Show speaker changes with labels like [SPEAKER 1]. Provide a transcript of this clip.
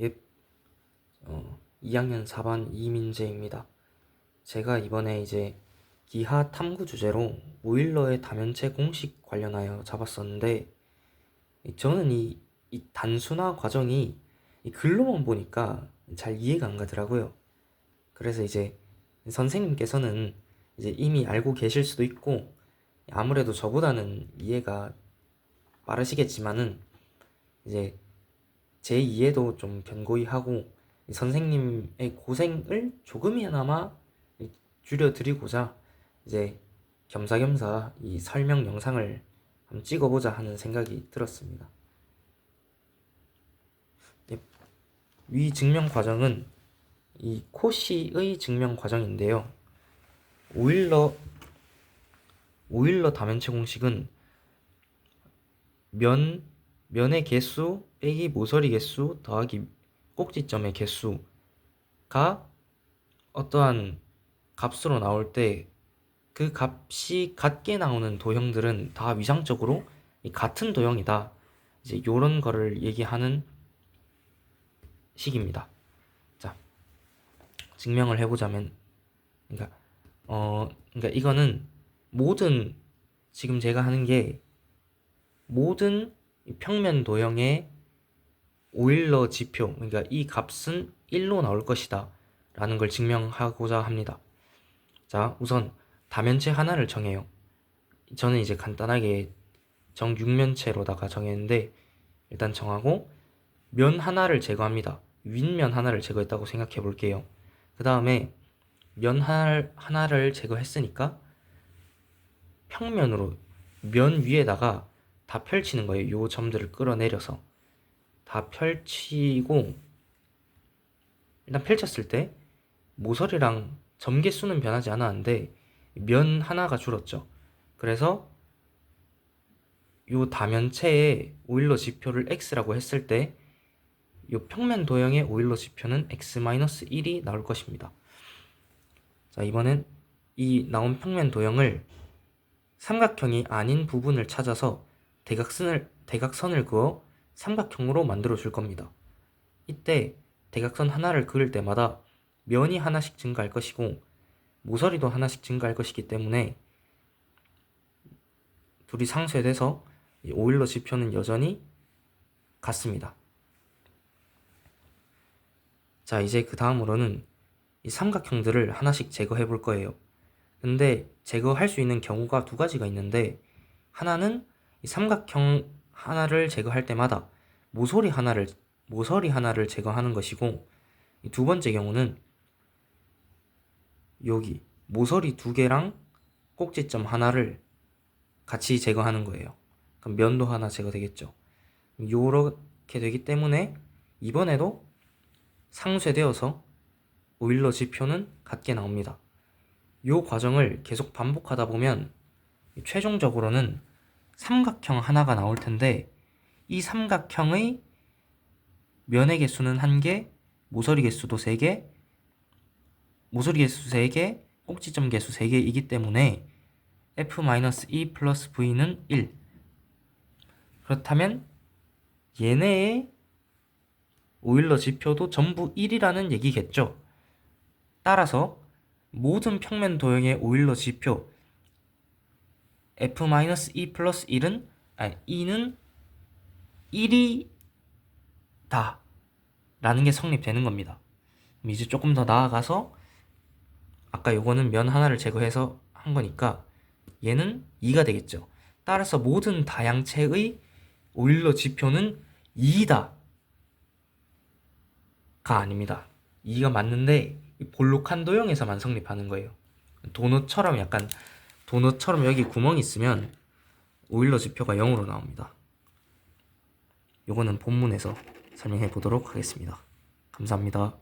[SPEAKER 1] 예, 어, 2학년 4반 이민재입니다. 제가 이번에 이제 기하 탐구 주제로 오일러의 다면체 공식 관련하여 잡았었는데 이- 저는 이, 이 단순화 과정이 이 글로만 보니까 잘 이해가 안 가더라고요. 그래서 이제 선생님께서는 이제 이미 알고 계실 수도 있고 아무래도 저보다는 이해가 빠르시겠지만은 이제 제 이해도 좀 견고히 하고 이 선생님의 고생을 조금이나마 줄여드리고자 이제 겸사겸사 이 설명 영상을 한번 찍어보자 하는 생각이 들었습니다. 예, 위 증명 과정은 이 코시의 증명 과정인데요. 오일러 오일러 다면체 공식은 면 면의 개수 빼기 모서리 개수 더하기 꼭지점의 개수가 어떠한 값으로 나올 때 그 값이 같게 나오는 도형들은 다 위상적으로 이 같은 도형이다. 이제 요런 거를 얘기하는 식입니다. 자, 증명을 해보자면, 그러니까 어, 그러니까 이거는 모든 지금 제가 하는 게 모든 이 평면 도형의 오일러 지표, 그러니까 이 값은 1로 나올 것이다. 라는 걸 증명하고자 합니다. 자, 우선 다면체 하나를 정해요. 저는 이제 간단하게 정육면체로다가 정했는데 일단 정하고 면 하나를 제거합니다. 윗면 하나를 제거했다고 생각해 볼게요. 그 다음에 면 하나를 제거했으니까 평면으로 면 위에다가 다 펼치는 거예요. 요 점들을 끌어내려서 다 펼치고 일단 펼쳤을 때 모서리랑 점 개수는 변하지 않았는데 면 하나가 줄었죠. 그래서 요 다면체의 오일러 지표를 x라고 했을 때 요 평면 도형의 오일러 지표는 x-1이 나올 것입니다. 자, 이번엔 이 나온 평면 도형을 삼각형이 아닌 부분을 찾아서 대각선을 대각선을 그어 삼각형으로 만들어 줄 겁니다. 이때 대각선 하나를 그을 때마다 면이 하나씩 증가할 것이고 모서리도 하나씩 증가할 것이기 때문에 둘이 상쇄돼서 이 오일러 지표는 여전히 같습니다. 자, 이제 그 다음으로는 이 삼각형들을 하나씩 제거해 볼 거예요. 근데 제거할 수 있는 경우가 두 가지가 있는데 하나는 이 삼각형 하나를 제거할 때마다 모서리 하나를 모서리 하나를 제거하는 것이고 이두 번째 경우는 여기 모서리 두 개랑 꼭지점 하나를 같이 제거하는 거예요. 그럼 면도 하나 제거되겠죠. 요렇게 되기 때문에 이번에도 상쇄되어서 오일러 지표는 같게 나옵니다. 요 과정을 계속 반복하다 보면 최종적으로는 삼각형 하나가 나올 텐데 이 삼각형의 면의 개수는 한 개, 모서리 개수도 세 개, 모서리 개수 3개, 꼭지점 개수 3개이기 때문에 f-e 플러스 v는 1 그렇다면 얘네의 오일러 지표도 전부 1이라는 얘기겠죠. 따라서 모든 평면 도형의 오일러 지표 f-e 플러스 1은 아니 2는 1이다 라는 게 성립되는 겁니다. 이제 조금 더 나아가서 아까 요거는 면 하나를 제거해서 한 거니까 얘는 2가 되겠죠. 따라서 모든 다양체의 오일러 지표는 2다. 가 아닙니다. 2가 맞는데 이 볼록한 도형에서만 성립하는 거예요. 도넛처럼 약간 도넛처럼 여기 구멍이 있으면 오일러 지표가 0으로 나옵니다. 요거는 본문에서 설명해 보도록 하겠습니다. 감사합니다.